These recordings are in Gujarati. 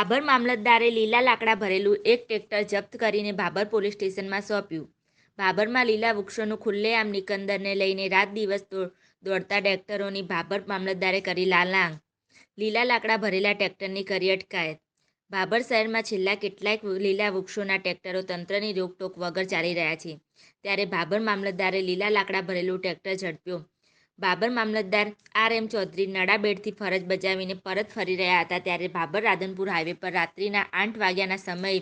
ભાભર મામલતદારે લીલા લાકડા ભરેલું એક ટ્રેક્ટર જપ્ત કરીને ભાભર પોલીસ સ્ટેશનમાં સોંપ્યું. ભાભરમાં લીલા વૃક્ષોનું ખુલ્લેઆમ નિકંદરને લઈને રાત દિવસ દોડતા ટ્રેક્ટરોની ભાભર મામલતદારે કરી લાલાંગ. લીલા લાકડા ભરેલા ટ્રેક્ટરની કરી અટકાયત. ભાભર શહેરમાં છેલ્લા કેટલાક લીલા વૃક્ષોના ટ્રેક્ટરો તંત્રની રોકટોક વગર ચાલી રહ્યા છે. ત્યારે ભાભર મામલતદારે લીલા લાકડા ભરેલું ટ્રેક્ટર ઝડપ્યો. ભાભર મામલતદાર આર એમ ચૌધરી નડાબેડથી ફરજ બજાવીને પરત ફરી રહ્યા હતા ત્યારે બાબર રાધનપુર હાઈવે પર રાત્રિના આઠ વાગ્યાના સમયે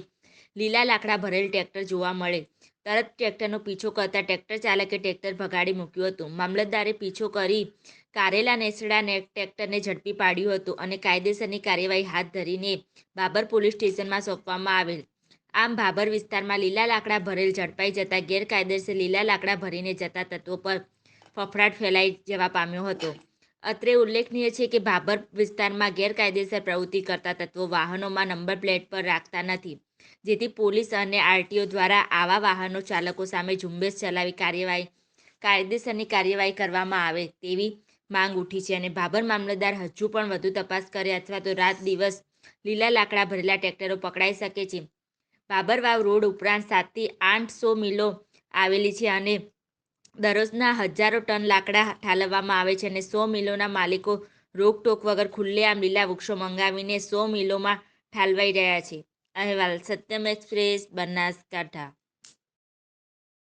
લીલા લાકડા ભરેલ ટ્રેક્ટર જોવા મળે. તરત ટ્રેક્ટરનો પીછો કરતા ટ્રેક્ટર ચાલકે ટ્રેક્ટર ભગાડી મૂક્યું હતું. મામલતદારે પીછો કરી કારેલા નેસડાને ટ્રેક્ટરને ઝડપી પાડ્યું હતું અને કાયદેસરની કાર્યવાહી હાથ ધરીને બાબર પોલીસ સ્ટેશનમાં સોંપવામાં આવેલ. આમ બાબર વિસ્તારમાં લીલા લાકડા ભરેલ ઝડપાઈ જતા ગેરકાયદેસર લીલા લાકડા ભરીને જતા તત્વો પર ફફડાટ ફેલાઈ જવા પામ્યો હતો. અત્રે ઉલ્લેખનીય છે કે ભાભર વિસ્તારમાં ગેરકાયદેસર પ્રવૃત્તિ કરતા તત્વો વાહનોમાં નંબર પ્લેટ પર રાખતા નથી, જેથી પોલીસ અને આરટીઓ દ્વારા આવા વાહનો ચાલકો સામે ઝુંબેશ ચલાવી કાર્યવાહી, કાયદેસરની કાર્યવાહી કરવામાં આવે તેવી માંગ ઉઠી છે અને ભાભર મામલતદાર હજુ પણ વધુ તપાસ કરે અથવા તો રાત દિવસ લીલા લાકડા ભરેલા ટ્રેક્ટરો પકડાઈ શકે છે. ભાભરવાવ રોડ ઉપરાંત સાતથી આઠસો મિલો આવેલી છે અને દરરોજના હજારો ટન લાકડા ઠાલવવામાં આવે છે અને સો મિલોના માલિકો રોકટોક વગર ખુલ્લેઆમ લીલા વૃક્ષો મંગાવીને સો મિલોમાં ઠાલવાઈ રહ્યા છે. અહેવાલ સત્યમ એક્સપ્રેસ બનાસકાંઠા.